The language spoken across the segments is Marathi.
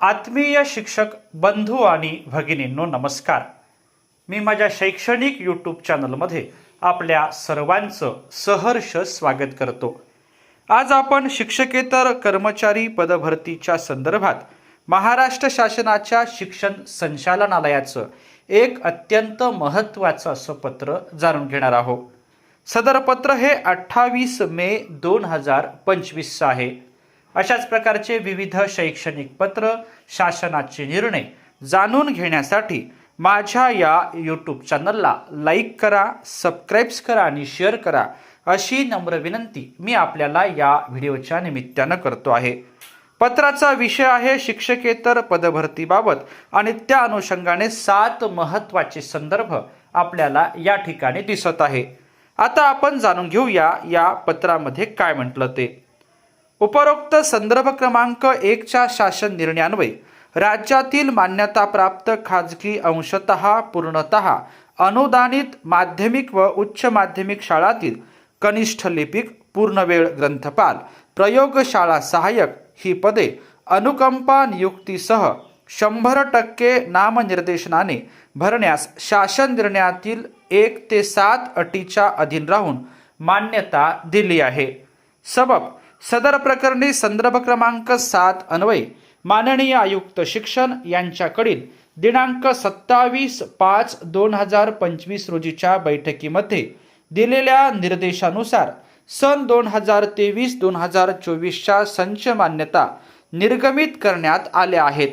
आत्मीय शिक्षक बंधू आणि भगिनींनो नमस्कार. मी माझ्या शैक्षणिक यूट्यूब चॅनलमध्ये आपल्या सर्वांचं सहर्ष स्वागत करतो. आज आपण शिक्षकेतर कर्मचारी पदभरतीच्या संदर्भात महाराष्ट्र शासनाच्या शिक्षण संचालनालयाचं एक अत्यंत महत्त्वाचं असं पत्र जाणून घेणार आहोत. सदर पत्र हे अठ्ठावीस मे दोन हजार पंचवीसचं आहे. अशाच प्रकारचे विविध शैक्षणिक पत्र शासनाचे निर्णय जाणून घेण्यासाठी माझ्या या यूट्यूब चॅनलला लाईक करा सबस्क्राईब्स करा आणि शेअर करा अशी नम्र विनंती मी आपल्याला या व्हिडिओच्या निमित्तानं करतो आहे. पत्राचा विषय आहे शिक्षकेतर पदभरतीबाबत आणि त्या अनुषंगाने सात महत्त्वाचे संदर्भ आपल्याला या ठिकाणी दिसत आहे. आता आपण जाणून घेऊया या पत्रामध्ये काय म्हटलं ते. उपरोक्त संदर्भ क्रमांक एकच्या शासन निर्णयान्वये राज्यातील मान्यताप्राप्त खाजगी अंशतः पूर्णतः अनुदानित माध्यमिक व उच्च माध्यमिक शाळातील कनिष्ठ लिपिक पूर्णवेळ ग्रंथपाल प्रयोगशाळा सहाय्यक ही पदे अनुकंपा नियुक्तीसह शंभर टक्के नामनिर्देशनाने भरण्यास शासन निर्णयातील एक ते सात अटीच्या अधीन राहून मान्यता दिली आहे. सबब सदर प्रकरणी संदर्भ क्रमांक सात अन्वये माननीय आयुक्त शिक्षण यांच्याकडील दिनांक सत्तावीस पाच दोन हजार पंचवीस रोजीच्या बैठकीमध्ये दिलेल्या निर्देशानुसार सन दोन हजार तेवीस दोन हजार चोवीसच्या संच मान्यता निर्गमित करण्यात आल्या आहेत.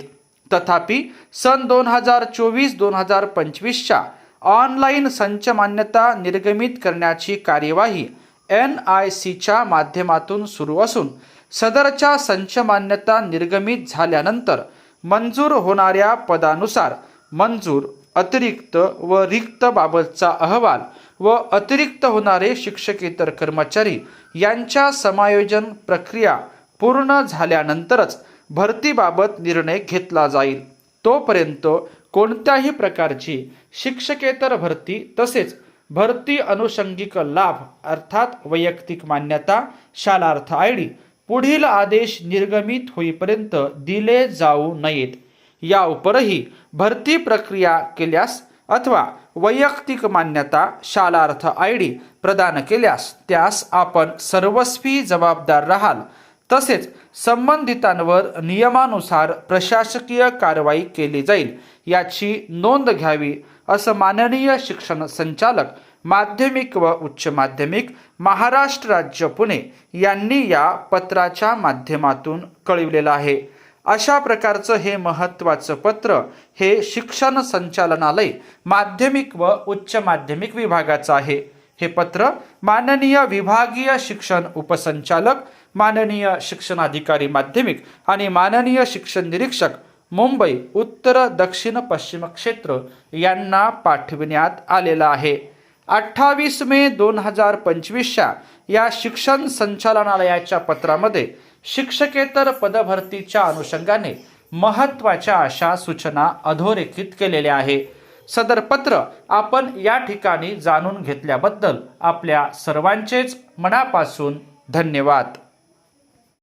तथापि सन दोन हजार चोवीस दोन हजार पंचवीसच्या ऑनलाईन संच मान्यता निर्गमित करण्याची कार्यवाही एन आय सीच्या माध्यमातून सुरू असून सदरच्या संच मान्यता निर्गमित झाल्यानंतर मंजूर होणाऱ्या पदानुसार मंजूर अतिरिक्त व रिक्त बाबतचा अहवाल व अतिरिक्त होणारे शिक्षकेतर कर्मचारी यांच्या समायोजन प्रक्रिया पूर्ण झाल्यानंतरच भरतीबाबत निर्णय घेतला जाईल. तोपर्यंत कोणत्याही प्रकारची शिक्षकेतर भरती तसेच भरती अनुषंगिक लाभ अर्थात वैयक्तिक मान्यता शालार्थ आय डी पुढील आदेश निर्गमित होईपर्यंत दिले जाऊ नयेत. या उपरही भरती प्रक्रिया केल्यास अथवा वैयक्तिक मान्यता शालार्थ आय डी प्रदान केल्यास त्यास आपण सर्वस्वी जबाबदार राहाल. तसेच संबंधितांवर नियमानुसार प्रशासकीय कारवाई केली जाईल. याची नोंद घ्यावी. असं माननीय शिक्षण संचालक माध्यमिक व उच्च माध्यमिक महाराष्ट्र राज्य पुणे यांनी या पत्राच्या माध्यमातून कळविलेलं आहे. अशा प्रकारचं हे महत्त्वाचं पत्र हे शिक्षण संचालनालय माध्यमिक व उच्च माध्यमिक विभागाचं आहे. हे पत्र माननीय विभागीय शिक्षण उपसंचालक माननीय शिक्षणाधिकारी माध्यमिक आणि माननीय शिक्षण निरीक्षक मुंबई उत्तर दक्षिण पश्चिम क्षेत्र यांना पाठविण्यात आलेला आहे. अठ्ठावीस मे दोन हजार पंचवीसच्या या शिक्षण संचालनालयाच्या पत्रामध्ये शिक्षकेतर पदभरतीच्या अनुषंगाने महत्त्वाच्या अशा सूचना अधोरेखित केलेल्या आहे. सदर पत्र आपण या ठिकाणी जाणून घेतल्याबद्दल आपल्या सर्वांचेच मनापासून धन्यवाद.